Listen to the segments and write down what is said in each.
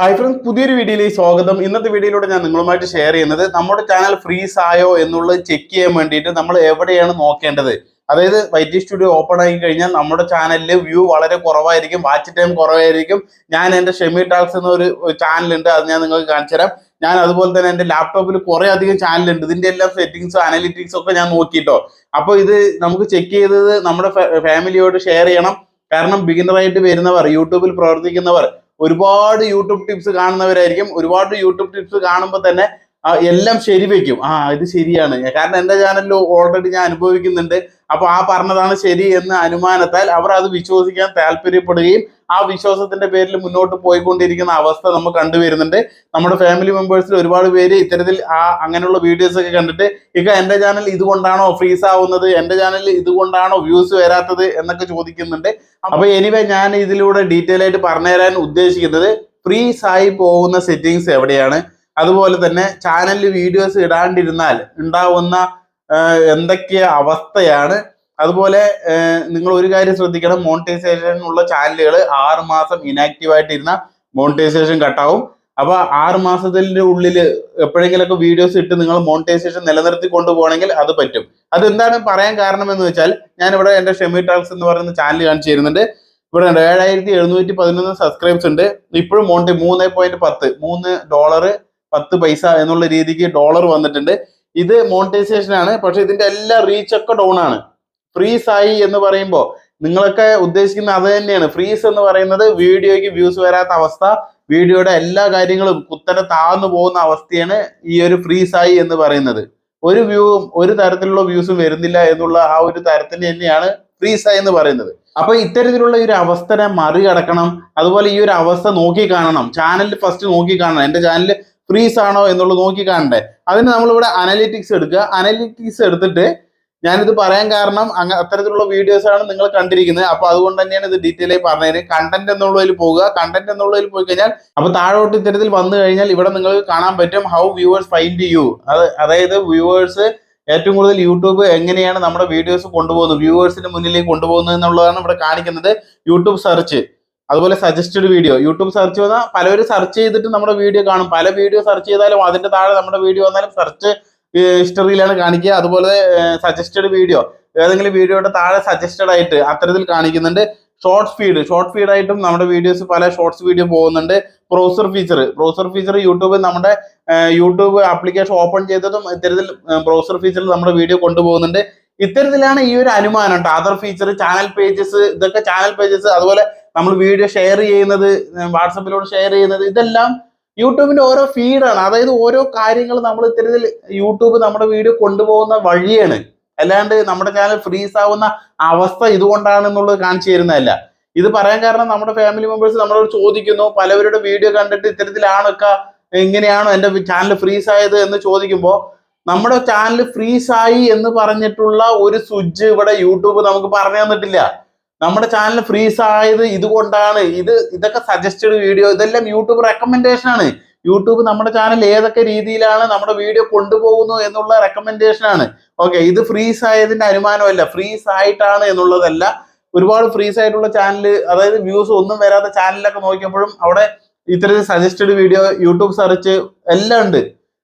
Hi friends പുതിയൊരു വീഡിയോയിലേക്ക് സ്വാഗതം. ഇന്നത്തെ വീഡിയോയിലൂടെ ഞാൻ നിങ്ങളുമായിട്ട് ഷെയർ ചെയ്യുന്നത് നമ്മുടെ ചാനൽ ഫ്രീസ് ആയോ എന്നുള്ളത് ചെക്ക് ചെയ്യാൻ വേണ്ടിയിട്ട് നമ്മൾ എവിടെയാണ് നോക്കേണ്ടത്? അതായത് വൈറ്റി സ്റ്റുഡിയോ ഓപ്പൺ ആയി കഴിഞ്ഞാൽ നമ്മുടെ ചാനലിൽ വ്യൂ വളരെ കുറവായിരിക്കും വാച്ച് ടൈം കുറവായിരിക്കും. ഞാൻ എന്റെ ഷെമി ടാക്സ് എന്നൊരു ചാനലുണ്ട് അത് ഞാൻ നിങ്ങൾക്ക് കാണിച്ചു തരാം. ഞാൻ അതുപോലെ തന്നെ എന്റെ ലാപ്ടോപ്പിൽ കുറേ അധികം ചാനലുണ്ട് ഇതിന്റെ എല്ലാ സെറ്റിങ്സും അനലിറ്റിക്സും ഒക്കെ ഞാൻ നോക്കിയിട്ടോ അപ്പോൾ ഇത് നമുക്ക് ചെക്ക് ചെയ്തത് നമ്മുടെ ഫാമിലിയോട് ഷെയർ ചെയ്യണം. കാരണം ബിഗിനറായിട്ട് വരുന്നവർ യൂട്യൂബിൽ പ്രവർത്തിക്കുന്നവർ ഒരുപാട് യൂട്യൂബ് ടിപ്സ് കാണുന്നവരായിരിക്കും. ഒരുപാട് യൂട്യൂബ് ടിപ്സ് കാണുമ്പോൾ തന്നെ എല്ലാം ശരിവെക്കും. ആ ഇത് ശരിയാണ്. കാരണം എന്റെ ചാനലിൽ ഓൾറെഡി ഞാൻ അനുഭവിക്കുന്നുണ്ട്. അപ്പൊ ആ പറഞ്ഞതാണ് ശരി എന്ന് അനുമാനത്താൽ അവർ അത് വിശ്വസിക്കാൻ താല്പര്യപ്പെടുകയും ആ വിശ്വാസത്തിന്റെ പേരിൽ മുന്നോട്ട് പോയിക്കൊണ്ടിരിക്കുന്ന അവസ്ഥ നമ്മൾ കണ്ടുവരുന്നുണ്ട്. നമ്മുടെ ഫാമിലി മെമ്പേഴ്സിൽ ഒരുപാട് പേര് ഇത്തരത്തിൽ ആ അങ്ങനെയുള്ള വീഡിയോസ് ഒക്കെ കണ്ടിട്ട് ഇക്ക എന്റെ ചാനൽ ഇതുകൊണ്ടാണോ ഫ്രീസ് ആവുന്നത്? എന്റെ ചാനൽ ഇതുകൊണ്ടാണോ വ്യൂസ് വരാത്തത്? എന്നൊക്കെ ചോദിക്കുന്നുണ്ട്. അപ്പൊ എനിവേ ഞാൻ ഇതിലൂടെ ഡീറ്റെയിൽ ആയിട്ട് പറഞ്ഞുതരാൻ ഉദ്ദേശിക്കുന്നത് ഫ്രീസ് ആയി പോകുന്ന സെറ്റിങ്സ് എവിടെയാണ്? അതുപോലെ തന്നെ ചാനലിൽ വീഡിയോസ് ഇടാണ്ടിരുന്നാൽ ഉണ്ടാവുന്ന എന്തൊക്കെ അവസ്ഥയാണ്? അതുപോലെ നിങ്ങൾ ഒരു കാര്യം ശ്രദ്ധിക്കണം. മോണിറ്റൈസേഷൻ ഉള്ള ചാനലുകൾ ആറ് മാസം ഇനാക്റ്റീവ് ആയിട്ടിരുന്ന മോണിറ്റൈസേഷൻ കട്ടാവും. അപ്പൊ ആറ് മാസത്തിന്റെ ഉള്ളിൽ എപ്പോഴെങ്കിലൊക്കെ വീഡിയോസ് ഇട്ട് നിങ്ങൾ മോണിറ്റൈസേഷൻ നിലനിർത്തി കൊണ്ടുപോകണമെങ്കിൽ അത് പറ്റും. അതെന്താണ് പറയാൻ കാരണം എന്ന് വെച്ചാൽ ഞാൻ ഇവിടെ എന്റെ ഷെമി ടാക്സ് എന്ന് പറയുന്ന ചാനൽ കാണിച്ചു തരുന്നുണ്ട്. ഇവിടെ ഏഴായിരത്തി എഴുന്നൂറ്റി പതിനൊന്ന് സബ്സ്ക്രൈബ്സ് ഉണ്ട്. ഇപ്പോഴും മോണ്ടി മൂന്ന് പോയിന്റ് പത്ത് മൂന്ന് ഡോളർ പത്ത് പൈസ എന്നുള്ള രീതിക്ക് ഡോളർ വന്നിട്ടുണ്ട്. ഇത് മോണിറ്റൈസേഷൻ ആണ്. പക്ഷെ ഇതിന്റെ എല്ലാ റീച്ച് ഒക്കെ ഡൗൺ ആണ്. ഫ്രീസ് ആയി എന്ന് പറയുമ്പോൾ നിങ്ങളൊക്കെ ഉദ്ദേശിക്കുന്ന അത് തന്നെയാണ്. ഫ്രീസ് എന്ന് പറയുന്നത് വീഡിയോയ്ക്ക് വ്യൂസ് വരാത്ത അവസ്ഥ. വീഡിയോയുടെ എല്ലാ കാര്യങ്ങളും കുത്തനെ താഴ്ന്നു പോകുന്ന അവസ്ഥയാണ് ഈ ഒരു ഫ്രീസ് ആയി എന്ന് പറയുന്നത്. ഒരു വ്യൂവും ഒരു തരത്തിലുള്ള വ്യൂസും വരുന്നില്ല എന്നുള്ള ആ ഒരു തരത്തിന് തന്നെയാണ് ഫ്രീസ് എന്ന് പറയുന്നത്. അപ്പൊ ഇത്തരത്തിലുള്ള ഒരു അവസ്ഥനെ മറികടക്കണം. അതുപോലെ ഈ ഒരു അവസ്ഥ നോക്കി കാണണം. ചാനൽ ഫസ്റ്റ് നോക്കി കാണണം. എന്റെ ചാനൽ ഫ്രീസ് ആണോ എന്നുള്ളത് നോക്കി കാണണ്ടേ. അതിന് നമ്മളിവിടെ അനലിറ്റിക്സ് എടുക്കുക. അനലിറ്റിക്സ് എടുത്തിട്ട് ഞാനിത് പറയാൻ കാരണം അങ്ങ അത്തരത്തിലുള്ള വീഡിയോസ് ആണ് നിങ്ങൾ കണ്ടിരിക്കുന്നത്. അപ്പൊ അതുകൊണ്ട് തന്നെയാണ് ഇത് ഡീറ്റെയിൽ ആയി പറഞ്ഞതിന്. കണ്ടന്റ് എന്നുള്ളതിൽ പോകുക കണ്ടന്റ് എന്നുള്ളതിൽ പോയി കഴിഞ്ഞാൽ അപ്പൊ താഴോട്ട് ഇത്തരത്തിൽ വന്നു കഴിഞ്ഞാൽ ഇവിടെ നിങ്ങൾക്ക് കാണാൻ പറ്റും ഹൗ വ്യൂവേഴ്സ് ഫൈൻഡ് യു അത് അതായത് വ്യൂവേഴ്സ് ഏറ്റവും കൂടുതൽ യൂട്യൂബ് എങ്ങനെയാണ് നമ്മുടെ വീഡിയോസ് കൊണ്ടുപോകുന്നത്? വ്യൂവേഴ്സിന് മുന്നിലേക്ക് കൊണ്ടുപോകുന്നത് എന്നുള്ളതാണ് ഇവിടെ കാണിക്കുന്നത്. യൂട്യൂബ് സെർച്ച് അതുപോലെ സജസ്റ്റഡ് വീഡിയോ യൂട്യൂബ് സെർച്ച് ചെയ്താൽ പലരും സെർച്ച് ചെയ്തിട്ട് നമ്മുടെ വീഡിയോ കാണും. പല വീഡിയോ സെർച്ച് ചെയ്താലും അതിന്റെ താഴെ നമ്മുടെ വീഡിയോ വന്നാലും സെർച്ച് ഹിസ്റ്ററിയിലാണ് കാണിക്കുക. അതുപോലെ സജസ്റ്റഡ് വീഡിയോ ഏതെങ്കിലും വീഡിയോയുടെ താഴെ സജസ്റ്റഡ് ആയിട്ട് അത്തരത്തിൽ കാണിക്കുന്നുണ്ട്. ഷോർട്ട് ഫീഡ് ഷോർട്ട് ഫീഡ് ആയിട്ടും നമ്മുടെ വീഡിയോസ് പല ഷോർട്സ് വീഡിയോ പോകുന്നുണ്ട്. Browser feature browser feature YouTube നമ്മുടെ യൂട്യൂബ് ആപ്ലിക്കേഷൻ ഓപ്പൺ ചെയ്തതും ഇത്തരത്തിൽ ബ്രൗസർ ഫീച്ചറിൽ നമ്മുടെ വീഡിയോ കൊണ്ടുപോകുന്നുണ്ട്. ഇത്തരത്തിലാണ് ഈ ഒരു അനുമാനം കേട്ടോ അതർ ഫീച്ചർ ചാനൽ പേജസ് ഇതൊക്കെ ചാനൽ പേജസ് അതുപോലെ നമ്മൾ വീഡിയോ ഷെയർ ചെയ്യുന്നത് വാട്സപ്പിലൂടെ ഷെയർ ചെയ്യുന്നത് ഇതെല്ലാം യൂട്യൂബിന്റെ ഓരോ ഫീഡാണ് അതായത് ഓരോ കാര്യങ്ങൾ നമ്മൾ ഇത്തരത്തിൽ യൂട്യൂബ് നമ്മുടെ വീഡിയോ കൊണ്ടുപോകുന്ന വഴിയാണ്. അല്ലാണ്ട് നമ്മുടെ ചാനൽ ഫ്രീസ് ആവുന്ന അവസ്ഥ ഇതുകൊണ്ടാണെന്നുള്ളത് കാണിച്ചു തരുന്നതല്ല. ഇത് പറയാൻ കാരണം നമ്മുടെ ഫാമിലി മെമ്പേഴ്സ് നമ്മളോട് ചോദിക്കുന്നു പലവരുടെ വീഡിയോ കണ്ടിട്ട് ഇത്തരത്തിലാണൊക്കെ എങ്ങനെയാണോ എന്റെ ചാനൽ ഫ്രീസ് ആയത് എന്ന് ചോദിക്കുമ്പോൾ നമ്മുടെ ചാനൽ ഫ്രീസ് ആയി എന്ന് പറഞ്ഞിട്ടുള്ള ഒരു സ്വിച്ച് ഇവിടെ യൂട്യൂബ് നമുക്ക് പറഞ്ഞു തന്നിട്ടില്ല. നമ്മുടെ ചാനൽ ഫ്രീസ് ആയത് ഇതുകൊണ്ടാണ്. ഇത് ഇതൊക്കെ സജസ്റ്റഡ് വീഡിയോ ഇതെല്ലാം യൂട്യൂബ് റെക്കമെൻഡേഷൻ ആണ്. യൂട്യൂബ് നമ്മുടെ ചാനൽ ഏതൊക്കെ രീതിയിലാണ് നമ്മുടെ വീഡിയോ കൊണ്ടുപോകുന്നു എന്നുള്ള റെക്കമെൻഡേഷൻ ആണ്. ഓക്കെ ഇത് ഫ്രീസ് ആയതിന്റെ അനുമാനമല്ല. ഫ്രീസ് ആയിട്ടാണ് എന്നുള്ളതല്ല. ഒരുപാട് ഫ്രീസ് ആയിട്ടുള്ള ചാനൽ അതായത് വ്യൂസ് ഒന്നും വരാത്ത ചാനലൊക്കെ നോക്കിയപ്പോഴും അവിടെ ഇത്തരത്തിൽ സജസ്റ്റഡ് വീഡിയോ യൂട്യൂബ് സെർച്ച് എല്ലാം ഉണ്ട്.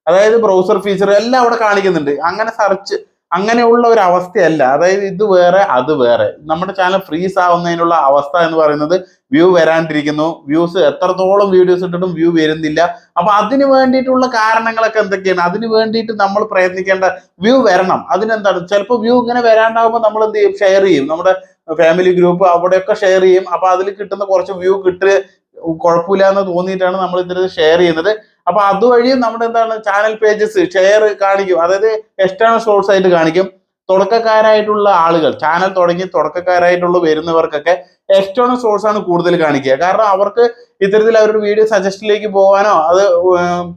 അതായത് ബ്രൗസർ ഫീച്ചർ എല്ലാം അവിടെ കാണിക്കുന്നുണ്ട്. അങ്ങനെ സെർച്ച് അങ്ങനെയുള്ള ഒരു അവസ്ഥയല്ല. അതായത് ഇത് വേറെ അത് വേറെ. നമ്മുടെ ചാനൽ ഫ്രീസ് ആവുന്നതിനുള്ള അവസ്ഥ എന്ന് പറയുന്നത് വ്യൂ വരാണ്ടിരിക്കുന്നു. വ്യൂസ് എത്രത്തോളം വീഡിയോസ് ഇട്ടിട്ടും വ്യൂ വരുന്നില്ല. അപ്പൊ അതിന് വേണ്ടിയിട്ടുള്ള കാരണങ്ങളൊക്കെ എന്തൊക്കെയാണ്? അതിന് വേണ്ടിയിട്ട് നമ്മൾ പ്രയത്നിക്കേണ്ട വ്യൂ വരണം. അതിനെന്താണ്? ചിലപ്പോൾ വ്യൂ ഇങ്ങനെ വരാണ്ടാവുമ്പോൾ നമ്മൾ എന്ത് ചെയ്യും? ഷെയർ ചെയ്യും. നമ്മുടെ ഫാമിലി ഗ്രൂപ്പ് അവിടെയൊക്കെ ഷെയർ ചെയ്യും. അപ്പൊ അതിൽ കിട്ടുന്ന കുറച്ച് വ്യൂ കിട്ടുക കുഴപ്പമില്ല എന്ന് തോന്നിയിട്ടാണ് നമ്മൾ ഇതിൽ ഷെയർ ചെയ്യുന്നത്. അപ്പൊ അതുവഴി നമ്മുടെ എന്താണ് ചാനൽ പേജസ് ഷെയർ കാണിക്കും. അതായത് എക്സ്റ്റേണൽ സോഴ്സ് ആയിട്ട് കാണിക്കും. തുടക്കക്കാരായിട്ടുള്ള ആളുകൾ ചാനൽ തുടങ്ങി തുടക്കക്കാരായിട്ടുള്ള വരുന്നവർക്കൊക്കെ എക്സ്റ്റേണൽ സോഴ്സ് ആണ് കൂടുതൽ കാണിക്കുക. കാരണം അവർക്ക് ഇത്തരത്തിൽ അവരുടെ വീഡിയോ സജസ്റ്റിലേക്ക് പോകാനോ അത്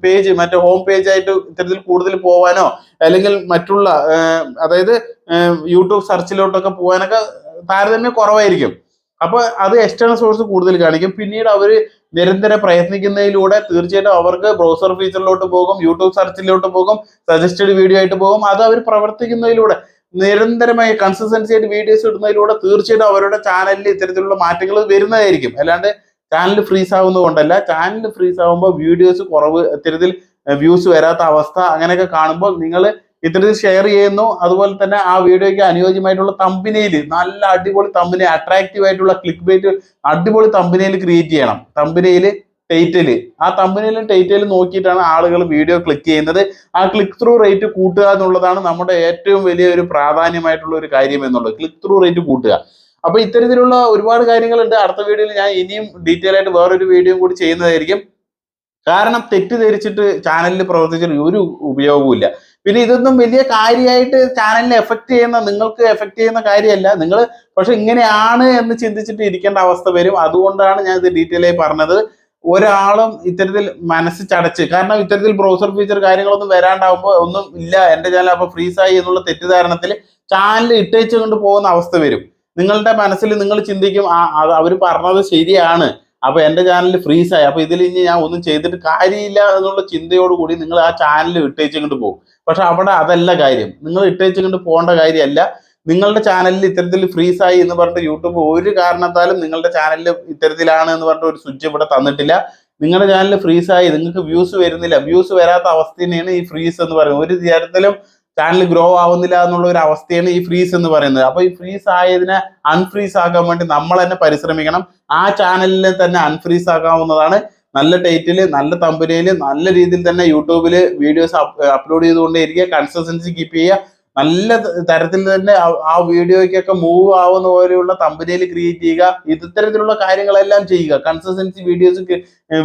പേജ് മറ്റേ ഹോം പേജ് ആയിട്ട് ഇത്തരത്തിൽ കൂടുതൽ പോകാനോ അല്ലെങ്കിൽ മറ്റുള്ള അതായത് യൂട്യൂബ് സെർച്ചിലോട്ടൊക്കെ പോകാനൊക്കെ താരതമ്യം കുറവായിരിക്കും. അപ്പൊ അത് എക്സ്റ്റേണൽ സോഴ്സ് കൂടുതൽ കാണിക്കും. പിന്നീട് അവർ നിരന്തരം പ്രയത്നിക്കുന്നതിലൂടെ തീർച്ചയായിട്ടും അവർക്ക് ബ്രൗസർ ഫീച്ചറിലോട്ട് പോകും യൂട്യൂബ് സെർച്ചിലോട്ട് പോകും സജസ്റ്റഡ് വീഡിയോ ആയിട്ട് പോകും. അത് അവർ പ്രവർത്തിക്കുന്നതിലൂടെ നിരന്തരമായി കൺസിസ്റ്റൻസി ആയിട്ട് വീഡിയോസ് ഇടുന്നതിലൂടെ തീർച്ചയായിട്ടും അവരുടെ ചാനലിൽ ഇത്തരത്തിലുള്ള മാറ്റങ്ങൾ വരുന്നതായിരിക്കും. അല്ലാണ്ട് ചാനൽ ഫ്രീസ് ആവുന്നതുകൊണ്ടല്ല. ചാനൽ ഫ്രീസ് ആവുമ്പോൾ വീഡിയോസ് കുറവ് ഇത്തരത്തിൽ വ്യൂസ് വരാത്ത അവസ്ഥ അങ്ങനെയൊക്കെ കാണുമ്പോൾ നിങ്ങൾ ഇത്തരത്തിൽ ഷെയർ ചെയ്യുന്നു. അതുപോലെ തന്നെ ആ വീഡിയോയ്ക്ക് അനുയോജ്യമായിട്ടുള്ള തമ്പിനയിൽ നല്ല അടിപൊളി തമ്പിനെ അട്രാക്റ്റീവ് ആയിട്ടുള്ള ക്ലിക്ക് ബേറ്റ് അടിപൊളി തമ്പിനയിൽ ക്രിയേറ്റ് ചെയ്യണം. തമ്പിനയിൽ ടൈറ്റിൽ ആ തമ്പിനയിലും ടൈറ്റിൽ നോക്കിയിട്ടാണ് ആളുകൾ വീഡിയോ ക്ലിക്ക് ചെയ്യുന്നത്. ആ ക്ലിക്ക് ത്രൂ റേറ്റ് കൂട്ടുക എന്നുള്ളതാണ് നമ്മുടെ ഏറ്റവും വലിയ ഒരു പ്രാധാന്യമായിട്ടുള്ള ഒരു കാര്യം എന്നുള്ളത്. ക്ലിക്ക് ത്രൂ റേറ്റ് കൂട്ടുക. അപ്പൊ ഇത്തരത്തിലുള്ള ഒരുപാട് കാര്യങ്ങളുണ്ട്. അടുത്ത വീഡിയോയിൽ ഞാൻ ഇനിയും ഡീറ്റെയിൽ ആയിട്ട് വേറൊരു വീഡിയോ കൂടി ചെയ്യുന്നതായിരിക്കും. കാരണം തെറ്റിദ്ധരിച്ചിട്ട് ചാനലിൽ പ്രവർത്തിച്ചിട്ട് ഒരു ഉപയോഗവുമില്ല. പിന്നെ ഇതൊന്നും വലിയ കാര്യമായിട്ട് ചാനലിനെ എഫക്ട് ചെയ്യുന്ന നിങ്ങൾക്ക് എഫക്ട് ചെയ്യുന്ന കാര്യമല്ല നിങ്ങൾ പക്ഷെ ഇങ്ങനെയാണ് എന്ന് ചിന്തിച്ചിട്ട് ഇരിക്കേണ്ട അവസ്ഥ വരും. അതുകൊണ്ടാണ് ഞാൻ ഇത് ഡീറ്റെയിൽ ആയി പറഞ്ഞത്. ഒരാളും ഇത്തരത്തിൽ മനസ്സ് ചടച്ച് കാരണം ഇത്തരത്തിൽ ബ്രൗസർ ഫീച്ചർ കാര്യങ്ങളൊന്നും വരാണ്ടാവുമ്പോൾ ഒന്നും ഇല്ല. എന്റെ ചാനൽ അപ്പോൾ ഫ്രീസായി എന്നുള്ള തെറ്റിദ്ധാരണത്തിൽ ചാനൽ ഇട്ടേച്ചുകൊണ്ട് പോകുന്ന അവസ്ഥ വരും. നിങ്ങളുടെ മനസ്സിൽ നിങ്ങൾ ചിന്തിക്കും ആ അവർ പറഞ്ഞത് ശരിയാണ്. അപ്പൊ എന്റെ ചാനൽ ഫ്രീസായി അപ്പൊ ഇതിൽ ഇനി ഞാൻ ഒന്നും ചെയ്തിട്ട് കാര്യമില്ല എന്നുള്ള ചിന്തയോട് കൂടി നിങ്ങൾ ആ ചാനൽ ഇട്ടേച്ചിങ്ങോട്ട് പോകും. പക്ഷെ അവിടെ അതല്ല കാര്യം. നിങ്ങൾ ഇട്ടേച്ചിങ്ങോട്ട് കൊണ്ട് പോകേണ്ട കാര്യമല്ല. നിങ്ങളുടെ ചാനലിൽ ഇത്തരത്തിൽ ആയി എന്ന് പറഞ്ഞിട്ട് യൂട്യൂബ് ഒരു കാരണത്താലും നിങ്ങളുടെ ചാനലിൽ ഇത്തരത്തിലാണ് എന്ന് പറഞ്ഞിട്ട് ഒരു സ്വിച്ച് ഇവിടെ തന്നിട്ടില്ല. നിങ്ങളുടെ ചാനൽ ഫ്രീസ് ആയി. നിങ്ങൾക്ക് വ്യൂസ് വരുന്നില്ല. വ്യൂസ് വരാത്ത അവസ്ഥ തന്നെയാണ് ഈ ഫ്രീസ് എന്ന് പറയുന്നത്. ഒരു തരത്തിലും ചാനൽ ഗ്രോ ആവുന്നില്ല എന്നുള്ള ഒരു അവസ്ഥയാണ് ഈ ഫ്രീസ് എന്ന് പറയുന്നത്. അപ്പൊ ഈ ഫ്രീസ് ആയതിനെ അൺഫ്രീസ് ആക്കാൻ വേണ്ടി നമ്മൾ തന്നെ പരിശ്രമിക്കണം. ആ ചാനലിനെ തന്നെ അൺഫ്രീസ് ആക്കാവുന്നതാണ്. നല്ല ടൈറ്റിൽ നല്ല തമ്പനയിൽ നല്ല രീതിയിൽ തന്നെ യൂട്യൂബിൽ വീഡിയോസ് അപ്ലോഡ് ചെയ്തുകൊണ്ടേയിരിക്കുക. കൺസിസ്റ്റൻസി കീപ്പ് ചെയ്യുക. നല്ല തരത്തിൽ തന്നെ ആ വീഡിയോയ്ക്കൊക്കെ മൂവ് ആവുന്ന പോലെയുള്ള തമ്പനിയിൽ ക്രിയേറ്റ് ചെയ്യുക. ഇത്തരത്തിലുള്ള കാര്യങ്ങളെല്ലാം ചെയ്യുക. കൺസിസ്റ്റൻസി വീഡിയോസ്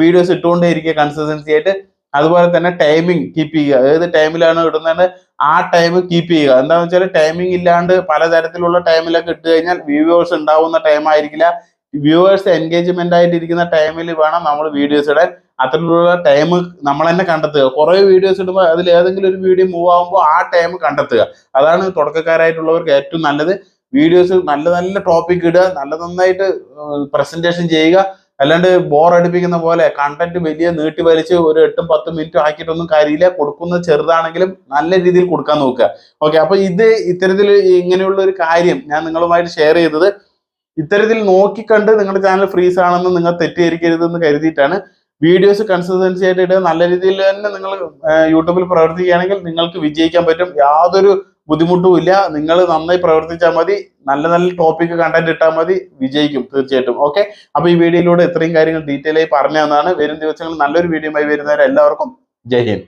വീഡിയോസ് ഇട്ടുകൊണ്ടേ ഇരിക്കുക കൺസിസ്റ്റൻസി ആയിട്ട്. അതുപോലെ തന്നെ ടൈമിംഗ് കീപ്പ് ചെയ്യുക. ഏത് ടൈമിലാണ് ഇടുന്നത് ആ ടൈം കീപ്പ് ചെയ്യുക. എന്താണെന്ന് വെച്ചാൽ ടൈമിംഗ് ഇല്ലാണ്ട് പലതരത്തിലുള്ള ടൈമിലൊക്കെ ഇട്ട് കഴിഞ്ഞാൽ വ്യൂവേഴ്സ് ഉണ്ടാവുന്ന ടൈം ആയിരിക്കില്ല. വ്യൂവേഴ്സ് എൻഗേജ്മെന്റ് ആയിട്ടിരിക്കുന്ന ടൈമിൽ വേണം നമ്മൾ വീഡിയോസ് ഇടാൻ. അത്തരത്തിലുള്ള ടൈം നമ്മൾ തന്നെ കണ്ടെത്തുക. കുറെ വീഡിയോസ് ഇടുമ്പോൾ അതിൽ ഏതെങ്കിലും ഒരു വീഡിയോ മൂവ് ആകുമ്പോൾ ആ ടൈം കണ്ടെത്തുക. അതാണ് തുടക്കക്കാരായിട്ടുള്ളവർക്ക് ഏറ്റവും നല്ലത്. വീഡിയോസ് നല്ല നല്ല ടോപ്പിക് ഇടുക. നല്ല നന്നായിട്ട് പ്രസന്റേഷൻ ചെയ്യുക. അല്ലാണ്ട് ബോർ അടിപ്പിക്കുന്ന പോലെ കണ്ടന്റ് വലിയ നീട്ടി വലിച്ച് ഒരു എട്ടും പത്തും മിനിറ്റും ആക്കിയിട്ടൊന്നും കാര്യമില്ല. കൊടുക്കുന്ന ചെറുതാണെങ്കിലും നല്ല രീതിയിൽ കൊടുക്കാൻ നോക്കുക. ഓക്കെ അപ്പൊ ഇത് ഇത്തരത്തിൽ ഇങ്ങനെയുള്ള ഒരു കാര്യം ഞാൻ നിങ്ങളുമായിട്ട് ഷെയർ ചെയ്തത്. ഇത്തരത്തിൽ നോക്കിക്കണ്ട് നിങ്ങളുടെ ചാനൽ ഫ്രീസ് ആണെന്ന് നിങ്ങൾ തെറ്റിദ്ധരിക്കരുതെന്ന് കരുതിയിട്ടാണ് വീഡിയോസ് കൺസിസ്റ്റൻസി ആയിട്ട് ഇടുക. നല്ല രീതിയിൽ തന്നെ നിങ്ങൾ യൂട്യൂബിൽ പ്രവർത്തിക്കുകയാണെങ്കിൽ നിങ്ങൾക്ക് വിജയിക്കാൻ പറ്റും. യാതൊരു ബുദ്ധിമുട്ടും ഇല്ല നിങ്ങൾ നന്നായി പ്രവർത്തിച്ചാൽ മതി. നല്ല നല്ല ടോപ്പിക് കണ്ടന്റ് ഇട്ടാൽ മതി. വിജയിക്കും തീർച്ചയായിട്ടും. ഓക്കെ അപ്പൊ ഈ വീഡിയോയിലൂടെ ഇത്രയും കാര്യങ്ങൾ ഡീറ്റെയിൽ ആയി പറഞ്ഞു തന്നാണ് വരും ദിവസങ്ങളിൽ നല്ലൊരു വീഡിയോ ആയി വരുന്നവരെ എല്ലാവർക്കും ജയ് ഹിന്ദ്.